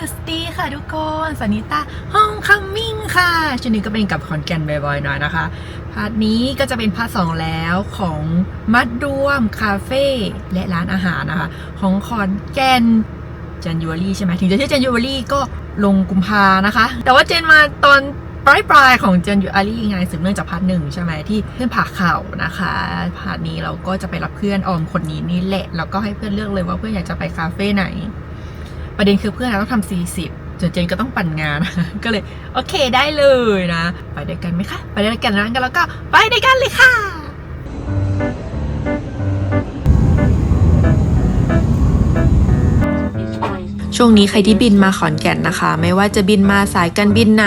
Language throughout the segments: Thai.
สวัสดีค่ะทุกคนสนิตาห้องคัมมิ่งค่ะชนี้ก็เป็นกับขอนแก่นบ่อยๆหน่อยนะคะ พาร์ทนี้ก็จะเป็นพาร์ทสองแล้วของมัดรวมคาเฟ่และร้านอาหารนะคะ ของขอนแก่นจันยูวรี่ใช่ไหมถึงจะชื่อจันยูวรี่ก็ลงกุมภานะคะ แต่ว่าเจนมาตอนปลายปลายๆของจันยูวรี่ไงสืบเนื่องจากพาร์ทหนึ่งใช่ไหมที่เพื่อนผ่าเข่านะคะพาร์ทนี้เราก็จะไปรับเพื่อนออมคนนี้นี่แหละแล้วก็ให้เพื่อนเลือกเลยว่าเพื่อนอยากจะไปคาเฟ่ไหน ประเด็นคือเพื่อนเราต้องทำ40ส่วนเจนก็ต้องปั่นงาน ก็เลย โอเคได้เลยนะ ไปด้วยกันไหมคะ ไปด้วยกันนั้นกันแล้วก็ไปด้วยกันเลยค่ะช่วงนี้ใครที่บินมาขอนแก่นนะคะ ไม่ว่าจะบินมาสายการบินไหน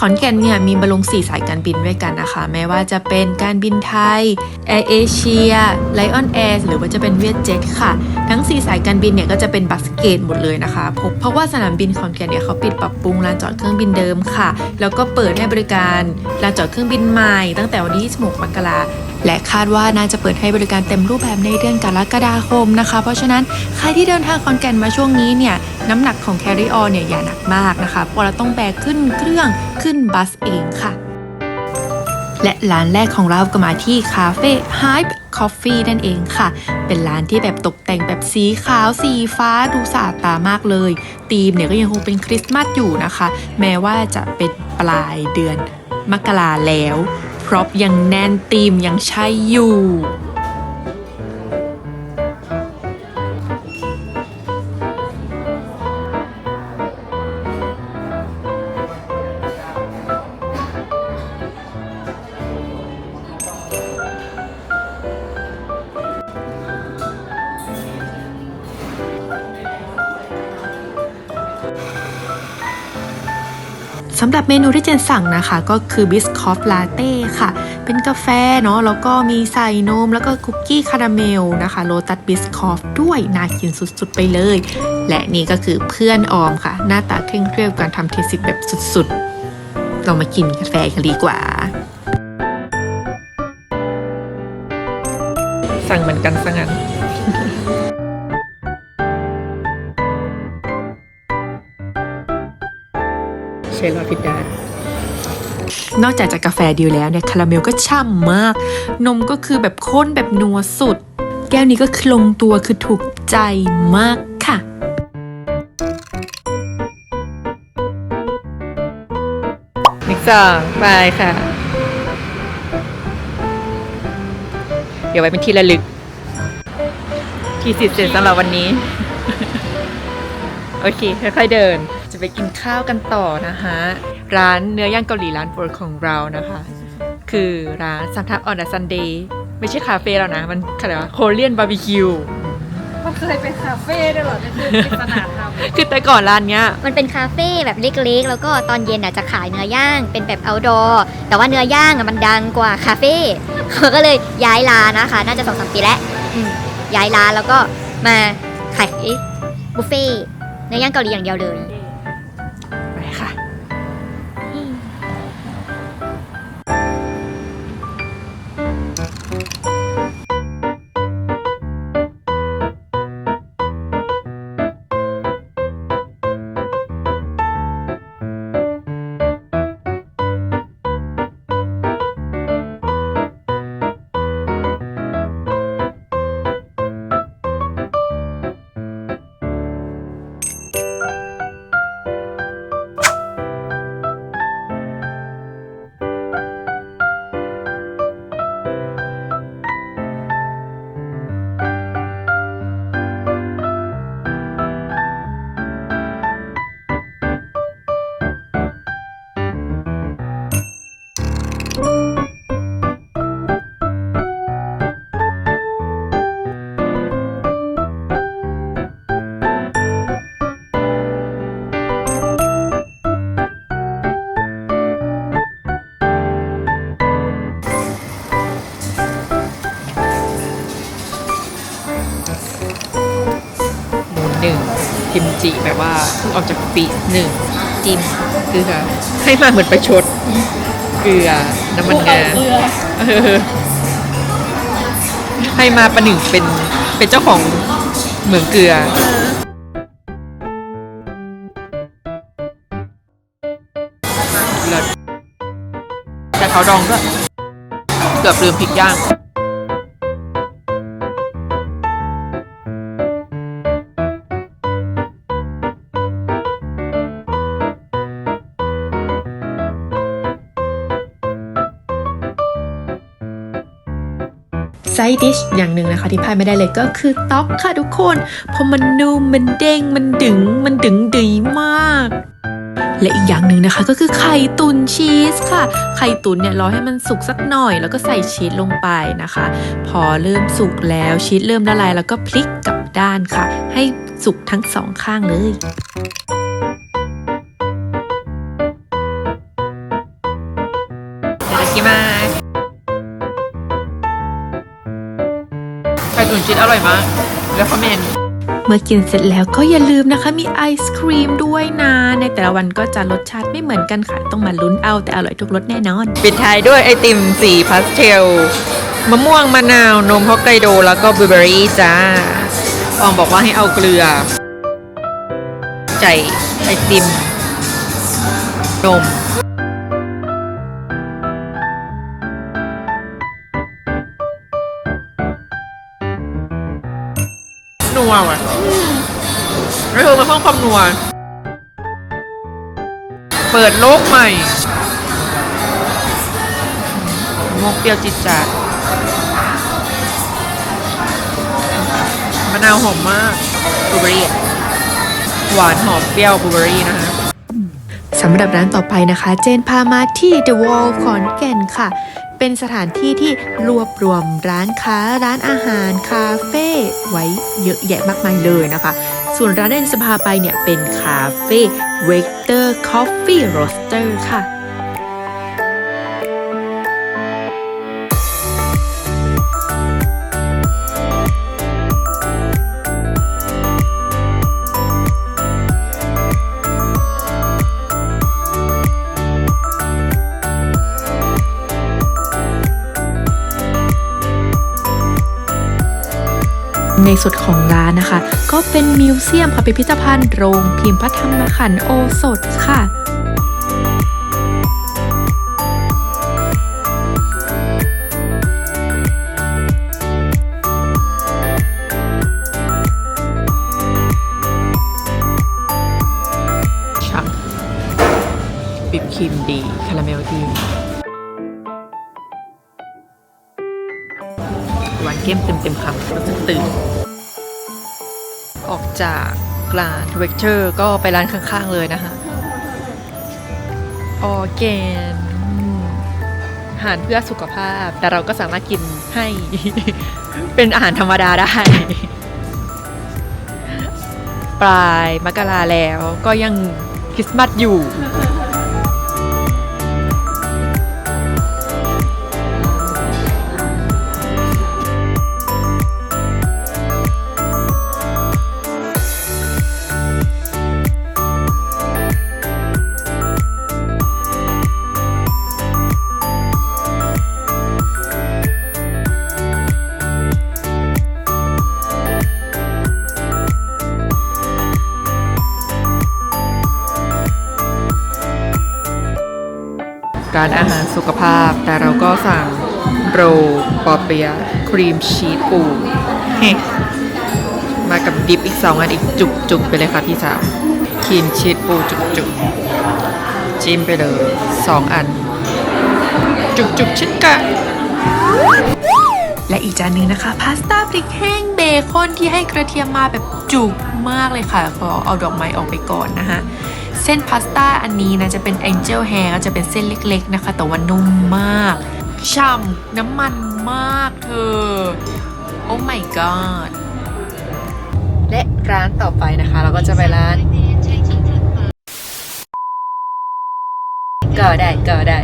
ขอนแก่นเนี่ยมีบรรลง4สายการบินด้วยกันนะคะ ไม่ว่าจะเป็นการบินไทยแอร์เอเชียไลออนแอร์หรือว่าจะเป็นเวียดเจ็ตค่ะ ทั้ง 4 สายการบินเนี่ยก็จะเป็นบัสเกตหมดเลยนะคะเพราะเพราะว่าสนามบินขอนแก่นเนี่ยเขาปิดปรับปรุงลานจอดเครื่องบินเดิมค่ะ แล้วก็เปิดให้บริการลานจอดเครื่องบินใหม่ ตั้งแต่วันที่26มกราและคาดว่าน่าจะเปิดให้บริการเต็มรูปแบบในเดือนกรกฎาคมนะคะ เพราะฉะนั้นใครที่เดินทางขอนแก่นมาช่วงนี้เนี่ยน้ำหนักของ carry on เนี่ยอย่าหนักมากนะคะเพราะเราต้องแบกขึ้นเครื่องขึ้นบัสเองค่ะ และร้านแรกของเราก็มาที่คาเฟ่ Hype Coffee นั่นเองค่ะ เป็นร้านที่แบบตกแต่งแบบสีขาวสีฟ้าดูสะอาดตามากเลยธีมเนี่ยก็ยังคงเป็นคริสต์มาสอยู่นะคะ แม้ว่าจะเป็นปลายเดือนมกราแล้วพร็อพยังแน่นธีมยังใช่อยู่ สำหรับเมนูที่เจนสั่งนะคะ ก็คือบิสคอฟลาเต้ค่ะ เป็นกาแฟเนาะแล้วก็มีใส่นม แล้วก็คุกกี้คาราเมลนะคะโ o ตัสบิสคอฟด้วยน่ากินสุดๆไปเลย และนี่ก็คือเพื่อนออมค่ะ หน้าตาเคร่งเครียดการทำเทสิกแบบสุดๆ เรามากินกาแฟกันดีกว่า สั่งเหมือนกันซะงั้น ใช่รอพิดได้นอกจากจากกาแฟดีแล้วเนี่ยคาราเมลก็ช่ำมาก นมก็คือแบบข้นแบบนัวสุด แก้วนี้ก็คือลงตัวคือถูกใจมากค่ะนิกสองไปค่ะ เดี๋ยวไว้เป็นที่ระลึกที่สิทธิ์เสร็จสำหรับวันนี้ โอเค ค่อยๆเดินจะ ไปกินข้าวกันต่อนะคะร้านเนื้อย่างเกาหลีร้านโปรดของเรานะคะ คือร้านซัมทับออนซันเดย์ไม่ใช่คาเฟ่แล้วนะ มันอะไรวะโคเรียนบาร์บีคิวมันเคยเป็นคาเฟ่ด้วยเหรอเนี่ยคือปริศนาธรรมคือแต่ก่อนร้านเนี้ย มันเป็นคาเฟ่แบบเล็กๆ แล้วก็ตอนเย็นอะจะขายเนื้อย่างเป็นแบบ outdoor แต่ว่าเนื้อย่างอะมันดังกว่าคาเฟ่เขาก็เลยย้ายร้านนะคะ น่าจะสองสามปีแล้วอืมย้ายร้านแล้วก็มาขายบุฟเฟ่ต์เนื้อย่างเกาหลีอย่างเดียวเลย กิมจิแบบว่าเพิ่งออกจากปีหนึ่งจิ้คือค่ะให้มาเหมือนประชดเกลือน้ำมันงาให้มาประหนึ่งเป็นเป็นเจ้าของเหมืองเกลือแต่เขาดองด้วยเกือบลืมพริกย่าง ไซดิชอย่างหนึ่งนะคะที่พลาดไม่ได้เลยก็คือต๊อกค่ะทุกคนเพราะมันนุ่มมันเด้งมันดึงมันดึงดีมากและอีกอย่างหนึ่งนะคะก็คือไข่ตุนชีสค่ะ ไข่ตุนเนี่ยรอให้มันสุกสักหน่อย แล้วก็ใส่ชีสลงไปนะคะ พอเริ่มสุกแล้วชีสเริ่มละลายแล้วก็พลิกกลับด้านค่ะ ให้สุกทั้งสองข้างเลย ไข่ตุ๋นชีสอร่อยมากแล้วคอมเมนเมื่อกินเสร็จแล้วก็อย่าลืมนะคะ มีไอศครีมด้วยนะ ในแต่ละวันก็จะรสชาติไม่เหมือนกันค่ะ ต้องมาลุ้นเอาแต่อร่อยทุกรสแน่นอน ปิดท้ายด้วยไอติมสีพาสเทลมะม่วงมะนาว นมฮอกไกโดแล้วก็บลูเบอร์รี่จ้าอองบอกว่าให้เอาเกลือ ใจไอติมนม นัวว่ะไม่เธอมาเพิ่มความนัว เปิดโลกใหม่มกเปรี้ยวจิตจัดมะนาวหอมมากบลูเบอร์รี่หวานหอมเปรี้ยวบลูเบอรี่นะคะสำหรับร้านต่อไปนะคะ เจนพามาที่ The Wall ขอนแก่นค่ะ เป็นสถานที่ที่รวบรวมร้านค้า ร้านอาหาร คาเฟ่ไว้เยอะแยะมากมายเลยนะคะ ส่วนร้านที่จะพาไปเนี่ยเป็นคาเฟ่ Vector Coffee Roaster ค่ะ ในสุดของร้านนะคะ ก็เป็นมิวเซียมค่ะพิพิธภัณฑ์โรงพิมพ์พระธรรมขันธ์โอสถค่ะานเข้มเต็มเต็มๆคำรู้สึกตื่น ออกจากร้านเวกเตอร์ก็ไปร้านข้างๆเลยนะคะออแกนอาหารเพื่อสุขภาพ แต่เราก็สามารถกินให้ เป็นอาหารธรรมดาได้ ปลายมกราแล้วก็ยังคริสต์มาสอยู่ ร้านอาหารสุขภาพ แต่เราก็สั่งโรปอเปียครีมชีสปูมากับดิปอีกสองอันอีกจุกจุกไปเลยค่ะพี่สาวครีมชีสปูจุกจุกจิ้มไปเลยสองอัน จุกจุกๆเช่นกันและอีกจานหนึ่งนะคะ พาสต้าพริกแห้งเบคอนที่ให้กระเทียมมาแบบจุกมากเลยค่ะขอเอาดอกไม้ออกไปก่อนนะคะ เส้นพาสต้าอันนี้นะจะเป็น Angel Hair จะเป็นเส้นเล็กๆนะคะ แต่ว่านุ่มมากฉ่ำน้ำมันมากเธอ โอ้ my god และร้านต่อไปนะคะ เราก็จะไปร้าน ก็ได้ก็ได้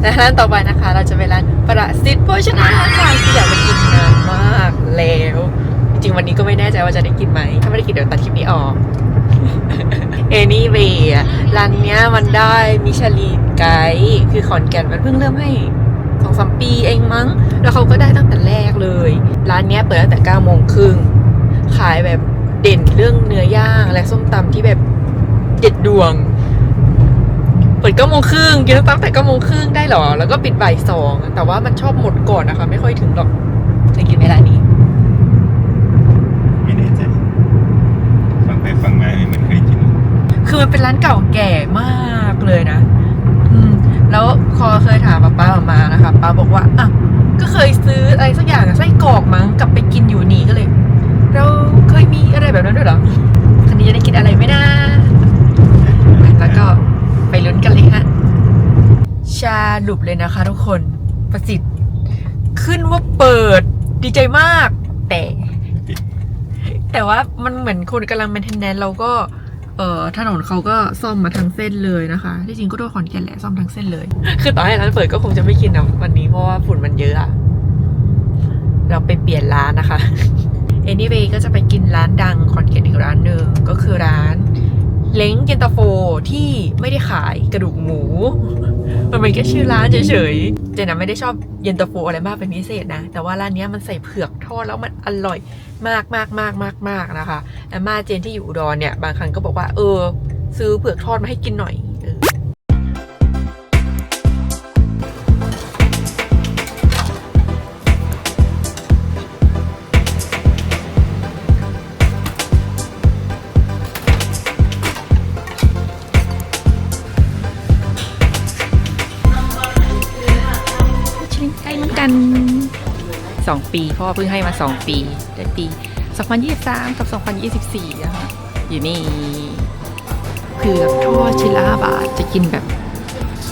และร้านต่อไปนะคะ เราจะไปร้านประสิทธิ์โภชนาค่ะที่อยากไปกินนานมากแล้ว ริง ๆ วันนี้ก็ไม่แน่ใจว่าจะได้กินไหม ถ้าไม่ได้กินเดี๋ยวตัดคลิปนี้ออก anyway อะร้านเนี้ยมันได้มิชลินไกด์คือขอนแก่นมันเพิ่งเริ่มให้สองสามปีเองมั้ง แล้วเขาก็ได้ตั้งแต่แรกเลย ร้านเนี้ยเปิดตั้งแต่9ก้าโมงครึ่งขายแบบเด่นเรื่องเนื้อย่างและส้มตำที่แบบเด็ดดวง เปิดเก้าโมงครึ่งกินตั้งแต่เก้าโมงครึ่งได้หรอ แล้วก็ปิดบ่ายสองแต่ว่ามันชอบหมดก่อนนะคะ ไม่ค่อยถึงหรอกเคยกินไหมร้านนี้ ไม่แน่ใจฟังไปฟังมาไม่เหมือนเคยกิน คือมันเป็นร้านเก่าแก่มากเลยนะ อืม แล้วพอเคยถามป้าป้ามานะคะป้าบอกว่าอะก็เคยซื้ออะไรสักอย่างอะไส้กรอกมั้งกลับไปกินอยู่นี่ก็เลย เราเคยมีอะไรแบบนั้นด้วยเหรอคันนี้จะได้กินอะไรไหมนะแล้วก็ไปลุ้นกันเลยฮะชาดุบเลยนะคะทุกคนประสิทธิ์ ขึ้นว่าเปิดดีใจมาก แต่ แต่ว่ามันเหมือนคนกำลังเป็นเทนแนนเราก็ เอ่อถนนเขาก็ซ่อมมาทั้งเส้นเลยนะคะที่จริงก็ทั่วขอนแก่นแหละซ่อมทั้งเส้นเลย คือต่อให้ร้านเปิดก็คงจะไม่กินนะวันนี้เพราะว่าฝุ่นมันเยอะอะเราไปเปลี่ยนร้านนะคะ anyway ก็จะไปกินร้านดังขอนแก่นอีกร้านหนึ่งก็คือร้าน เล้งเย็นตาโฟที่ไม่ได้ขายกระดูกหมู มันเป็นแค่ชื่อร้านเฉยๆ เจนนะไม่ได้ชอบเย็นตาโฟอะไรมากเป็นพิเศษนะ แต่ว่าร้านนี้มันใส่เผือกทอดแล้วมันอร่อยมากมากมากมากมากนะคะอาม่าเจนที่อยู่อุดรเนี่ยบางครั้งก็บอกว่าเออ ซื้อเผือกทอดมาให้กินหน่อย กล้เหมือนกันสองปีเพราะว่าเพิ่งให้มาสองปีได้ปี 2023 กับ 2024 นะคะอยู่นี่เผือกทอดชิ้นละ5บาทจะกินแบบ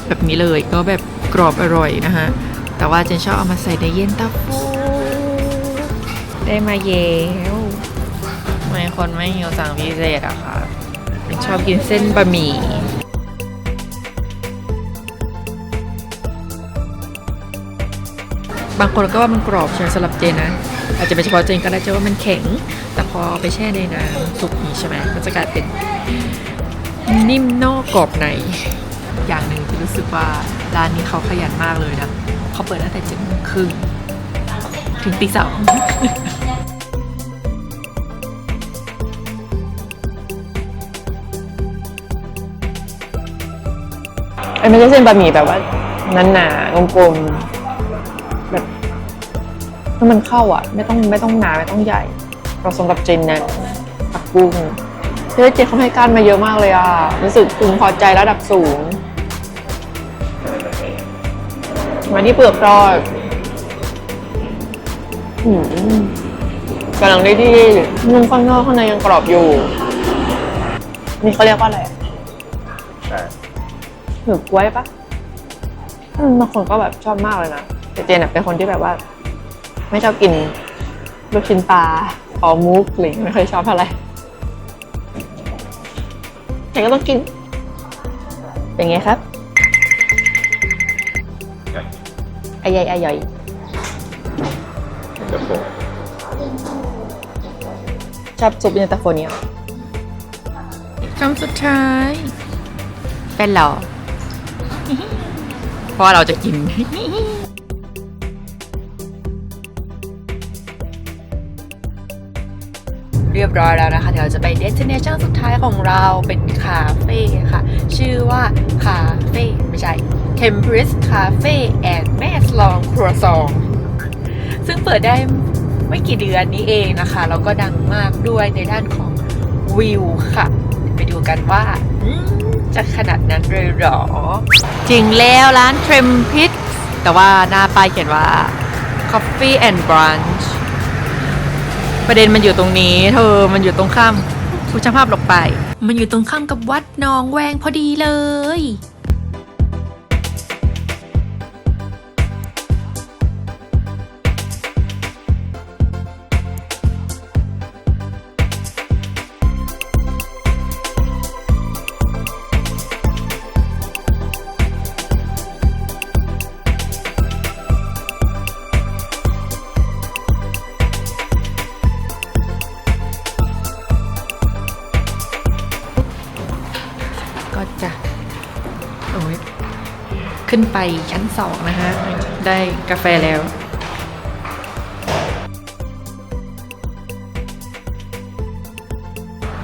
แบบนี้เลยก็แบบกรอบอร่อยนะคะแต่ว่าเจนชอบเอามาใส่ในเย็นตาโฟได้มาเยวไม่คนไม่หิวสั่งพิเศษอะค่ะเป็นชอบกินเส้นบะหมี่ บางคนก็ว่ามันกรอบใช่ไหมสำหรับเจนนะ อาจจะเป็นเฉพาะเจนก็ได้เจนว่ามันแข็ง แต่พอไปแช่ในน้ำสุกนี้ใช่ไหมมันจะกลายเป็นนิ่มนอกกรอบใน อย่างหนึ่งที่รู้สึกว่าร้านนี้เขาขยันมากเลยนะเขาเปิดตั้งแต่เจ็ดโมงครึ่งถึงตีสองไอ้ไม่ใช่เส้นบะหมี่แบบว่าหนาๆกลมๆ แบบให้มันเข้าอะ ไม่ต้องไม่ต้องหนาไม่ต้องใหญ่เราสำหรับเจนนะผักบุ้งเฮ้ยเจนเขาให้การมาเยอะมากเลยอะรู้สึกพึงพอใจระดับสูง มาที่เปลือกทอดอืมกำลังได้ที่นุ่มข้างนอกข้างในยังกรอบอยู่ นี่เขาเรียกว่าอะไรอะใช่หรือกล้วยปะอืมบางคนก็แบบชอบมากเลยนะแต่ เจนอะเป็นคนที่แบบว่า ไม่ชอบกินลูกชิ้นปลาออมุกหรือไม่เคยชอบเท่าไหร่แต่ก็ต้องกิน เป็นไงครับใช่อายยอายอยเดี๋ยวโปะชอบซุปเย็นตาโฟเนี่ยคำสุดท้าย เป็นเหรอเพราะว่าเราจะกิน เรียบร้อยแล้วนะคะ เดี๋ยวจะไป destination สุดท้ายของเราเป็นคาเฟ่ค่ะ ชื่อว่าคาเฟ่ไม่ใช่ Cambridge Cafe and แม่สลองครัวซองซึ่งเปิดได้ไม่กี่เดือนนี้เองนะคะ แล้วก็ดังมากด้วยในด้านของวิวค่ะ ไปดูกันว่าจะขนาดนั้นเลยหรอ จริงแล้วร้านเทรมพิทแต่ว่าหน้าป้ายเขียนว่า Coffee and Brunch ประเด็นมันอยู่ตรงนี้ เธอมันอยู่ตรงข้ามคุณช่างภาพหลบไป มันอยู่ตรงข้ามกับวัดหนองแวงพอดีเลย ขึ้นไปชั้นสองนะฮะได้กาแฟแล้ว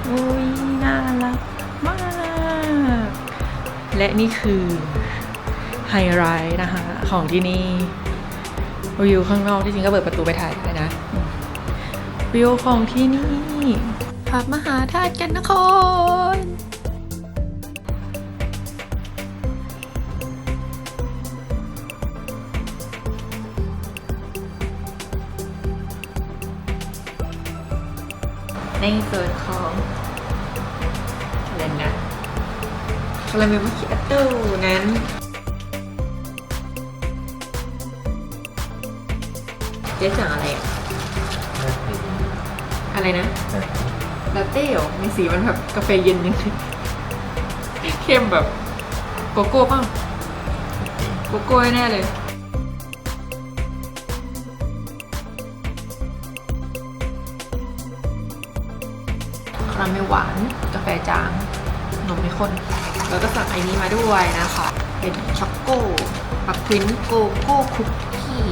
โอ้ยน่ารักมาก และนี่คือไฮไลท์นะคะ ของที่นี่วิวข้างนอกที่จริงก็เปิดประตูไปถ่ายได้นะ วิวของที่นี่พระมหาธาตุกันนคร ในส่วนของอะไรนะคาราเมลมัคคิอาโต้นั้นเจ๊สั่งอะไรอะอะไรนะลาเต้เหรอมีสีมันแบบกาแฟเย็นยังไงเข้มแบบโกโก้ป่ะโกโก้แน่เลย คาราเมลหวาน กาแฟจางนมไม่ข้น แล้วก็สั่งไอ้นี้มาด้วยนะคะ เป็นช็อกโก้ปักพริ้นโกโก้คุกกี้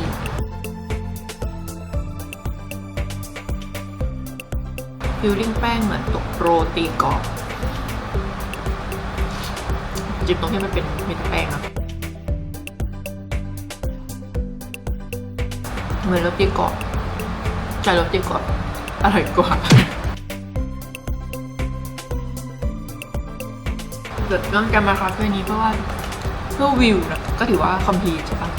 ฟิลลิ่งแป้งเหมือนตกโรตีกรอบจิบตรงที่มันเป็นเม็ดแป้งอะเหมือนโรตีกรอบใจโรตีกรอบอร่อยกว่า กิดเรื่องการมาคาเฟ่นี้เพราะว่าเพื่อวิวนะก็ถือว่าคอมพีใช่ปะ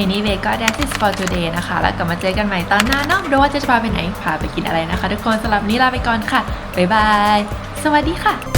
Anyway ก็ that's it for today นะคะ แล้วกลับมาเจอกันใหม่ตอนหน้าเนาะดูว่าจะพาไปไหนพาไปกินอะไรนะคะ ทุกคนสำหรับนนี้ลาไปก่อนค่ะ บ๊ายบาย สวัสดีค่ะ